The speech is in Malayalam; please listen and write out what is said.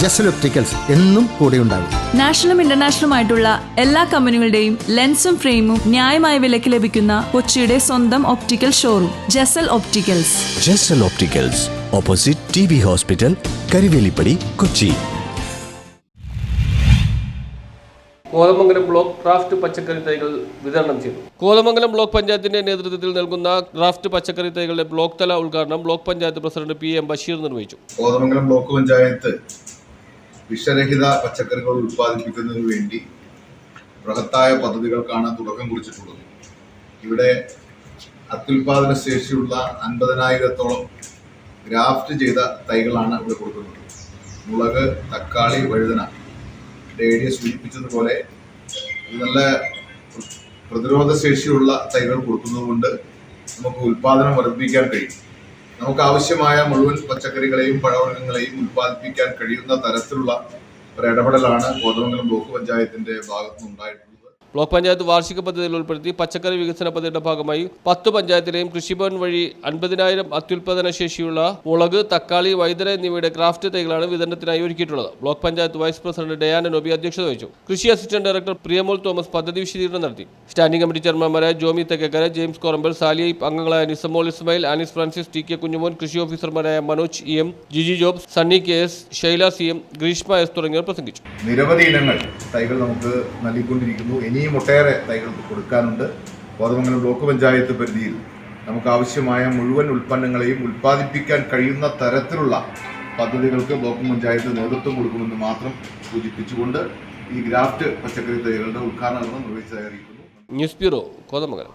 ജസൽ ഒപ്റ്റിക്കൽസ് എന്നും കൂടെയുണ്ടാകും നാഷണലും ഇന്റർനാഷണലും ആയിട്ടുള്ള എല്ലാ കമ്പനികളുടെയും ലെൻസും ഫ്രെയിമും ന്യായമായ വിലയ്ക്ക് ലഭിക്കുന്ന കൊച്ചിയുടെ സ്വന്തം optical showroom Jasal opticals. Jasal opticals opposite T B hospital Karivelippady Kochi. Kothamangalam block craft പച്ചക്കറി തൈകൾ വിതരണം ചെയ്തു. കോതമംഗലം ബ്ലോക്ക് പഞ്ചായത്തിന്റെ നേതൃത്വത്തിൽ നൽകുന്ന ക്രാഫ്റ്റ് പച്ചക്കറി തൈകളുടെ ബ്ലോക്ക് തല ഉദ്ഘാടനം block panchayat president P M Basheer നിർവഹിച്ചു. കോതമംഗലം ബ്ലോക്ക് പഞ്ചായത്ത് വിഷരഹിത പച്ചക്കറികൾ ഉൽപ്പാദിപ്പിക്കുന്നതിന് വേണ്ടി ബൃഹത്തായ പദ്ധതികൾക്കാണ് തുടക്കം കുറിച്ചിട്ടുള്ളത്. ഇവിടെ അത്യുൽപാദന ശേഷിയുള്ള അൻപതിനായിരത്തോളം ഗ്രാഫ്റ്റ് ചെയ്ത തൈകളാണ് ഇവിടെ കൊടുക്കുന്നത്. മുളക് തക്കാളി വഴുതന ഡേഡിയെ സൂചിപ്പിച്ചതുപോലെ നല്ല പ്രതിരോധ ശേഷിയുള്ള തൈകൾ കൊടുക്കുന്നതുകൊണ്ട് നമുക്ക് ഉൽപാദനം വർദ്ധിപ്പിക്കാൻ കഴിയും. നമുക്ക് ആവശ്യമായ മുഴുവൻ പച്ചക്കറികളെയും പഴവർഗങ്ങളെയും ഉൽപ്പാദിപ്പിക്കാൻ കഴിയുന്ന തരത്തിലുള്ള ഒരു ഇടപെടലാണ് കോതമംഗലം ബ്ലോക്ക് പഞ്ചായത്തിന്റെ ഭാഗത്തു നിന്നുണ്ടായിട്ടുള്ളത് ബ്ലോക്ക് പഞ്ചായത്ത് വാർഷിക പദ്ധതിയിൽ ഉൾപ്പെടുത്തി പച്ചക്കറി വികസന പദ്ധതിയുടെ ഭാഗമായി പത്ത് പഞ്ചായത്തിലെയും കൃഷിഭവൻ വഴി അൻപതിനായിരം അത്യുൽപാദന ശേഷിയുള്ള മുളക് തക്കാളി വൈദ്യുത എന്നിവയുടെ ക്രാഫ്റ്റ് തൈകളാണ് വിതരണത്തിനായി ഒരുക്കിയിട്ടുള്ളത്. Block panchayat vice president Diana Nobi അധ്യക്ഷത വഹിച്ചു. കൃഷി അസിസ്റ്റന്റ് ഡയറക്ടർ പ്രിയമോൾ തോമസ് പദ്ധതി വിശദീകരണം നടത്തി. സ്റ്റാൻഡിംഗ് കമ്മിറ്റി ചെയർമാൻമാരായ ജോമി തെക്കേക്കര ജെയിംസ് കോറമ്പൽ സാലിയ അംഗങ്ങളായ Nisamol Ismail Anis Francis T K Kunjumon കൃഷി ഓഫീസർമാരായ Manoj E M Jiji Job Sunny K S Shaila C M Greeshma S തുടങ്ങിയവർ പ്രസംഗിച്ചു. നിരവധി ഇനങ്ങൾ തൈകൾ നമുക്ക് നൽകിക്കൊണ്ടിരിക്കുന്നു. ഇനിയും ഒട്ടേറെ തൈകൾക്ക് കൊടുക്കാനുണ്ട്. കോതമംഗലം ബ്ലോക്ക് പഞ്ചായത്ത് പരിധിയിൽ നമുക്ക് ആവശ്യമായ മുഴുവൻ ഉൽപ്പന്നങ്ങളെയും ഉൽപ്പാദിപ്പിക്കാൻ കഴിയുന്ന തരത്തിലുള്ള പദ്ധതികൾക്ക് ബ്ലോക്ക് പഞ്ചായത്ത് നേതൃത്വം കൊടുക്കുമെന്ന് മാത്രം സൂചിപ്പിച്ചുകൊണ്ട് ഈ ഗ്രാഫ്റ്റ് പച്ചക്കറി തൈകളുടെ ഉദ്ഘാടനം നിർവഹിച്ചതായി അറിയിക്കുന്നു. News bureau Kothamangalam